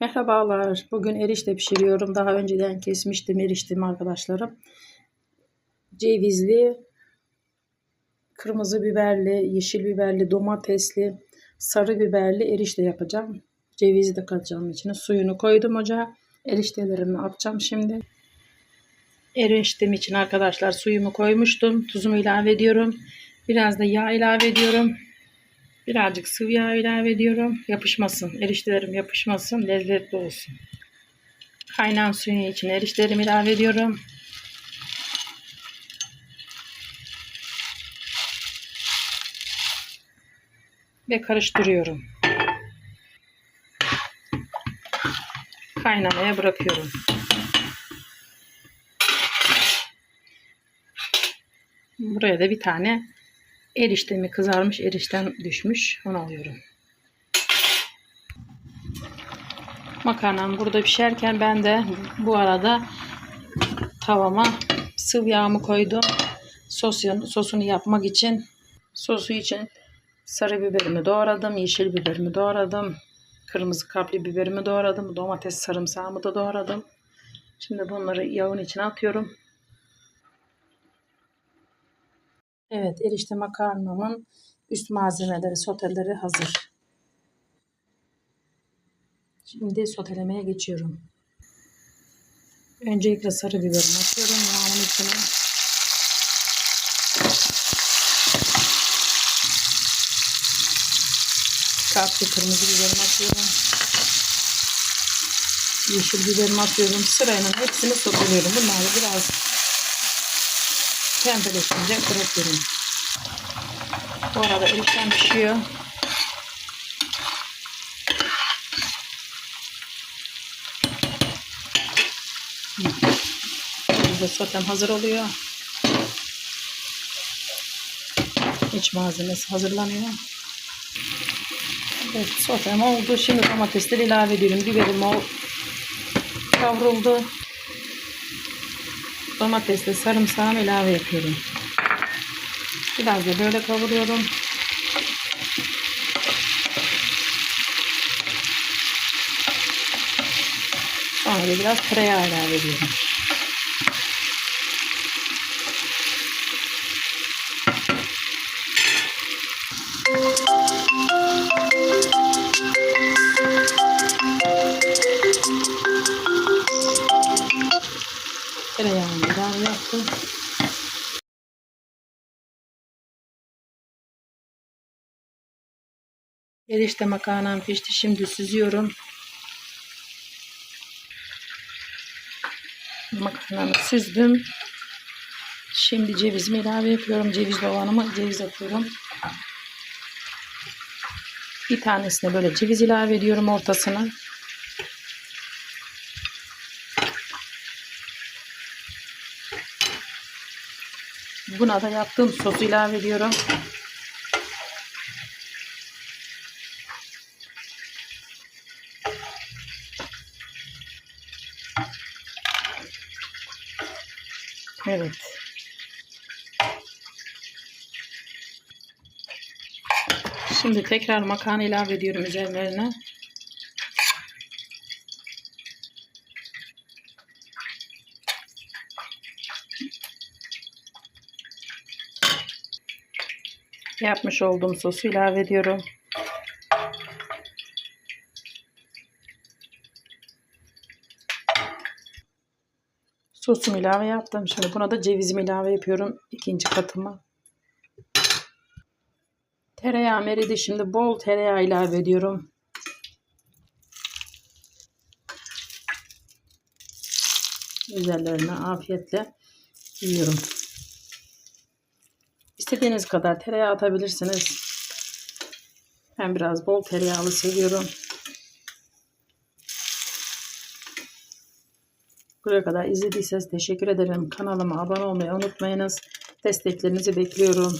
Merhabalar. Bugün erişte pişiriyorum. Daha önceden kesmiştim eriştemi arkadaşlarım. Cevizli, kırmızı biberli, yeşil biberli, domatesli, sarı biberli erişte yapacağım. Cevizi de katacağım içine. Suyunu koydum ocağa. Eriştelerimi atacağım şimdi. Eriştem için arkadaşlar suyumu koymuştum. Tuzumu ilave ediyorum. Biraz da yağ ilave ediyorum. Birazcık sıvı yağ ilave ediyorum. Yapışmasın. Eriştelerim yapışmasın. Lezzetli olsun. Kaynayan suyun içine eriştelerimi ilave ediyorum. Ve karıştırıyorum. Kaynamaya bırakıyorum. Buraya da bir tane eriştemi kızarmış erişten düşmüş. Onu alıyorum. Makarnam burada pişerken ben de bu arada tavama sıvı yağımı koydum. Sosunu, sosunu yapmak için sosu için sarı biberimi doğradım. Yeşil biberimi doğradım. Kırmızı kapli biberimi doğradım. Domates sarımsağımı da doğradım. Şimdi bunları yağın içine atıyorum. Evet, erişte makarnamın üst malzemeleri, soteleri hazır. Şimdi sotelemeye geçiyorum. Öncelikle sarı biberimi atıyorum yağın içine. Kaplı kırmızı biberimi atıyorum. Yeşil biberimi atıyorum. Sırayla hepsini soteliyorum. Bunları biraz pembeleşince bırakıyorum. Bu arada erişten pişiyor. Burada sotem hazır oluyor. İç malzemesi hazırlanıyor. Evet sotem oldu. Şimdi domatesleri ilave ediyorum. Biberim o kavruldu. Domatesle sarımsağımı ilave yapıyorum. Biraz da böyle kavuruyorum. Sonra da biraz tereyağı ilave ediyorum. Yaptım. Erişte makarnam pişti. Şimdi süzüyorum. Makarnamı süzdüm. Şimdi cevizimi ilave yapıyorum. Ceviz olanımı ceviz atıyorum. Bir tanesine böyle ceviz ilave ediyorum ortasına. Buna da yaptığım sosu ilave ediyorum. Evet. Şimdi tekrar makarna ilave ediyorum üzerlerine. Yapmış olduğum sosu ilave ediyorum. Sosumu ilave yaptım. Şimdi buna da cevizimi ilave yapıyorum. ikinci katıma. Tereyağı eridi. Şimdi bol tereyağı ilave ediyorum. Üzerlerine afiyetle yiyorum. İstediğiniz kadar tereyağı atabilirsiniz. Ben biraz bol tereyağlı seviyorum. Buraya kadar izlediyseniz teşekkür ederim. Kanalıma abone olmayı unutmayınız. Desteklerinizi bekliyorum.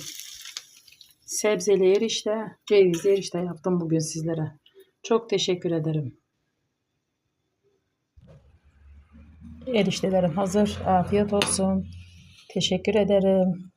Sebzeli erişte, cevizli erişte yaptım bugün sizlere. Çok teşekkür ederim. Eriştelerim hazır. Afiyet olsun. Teşekkür ederim.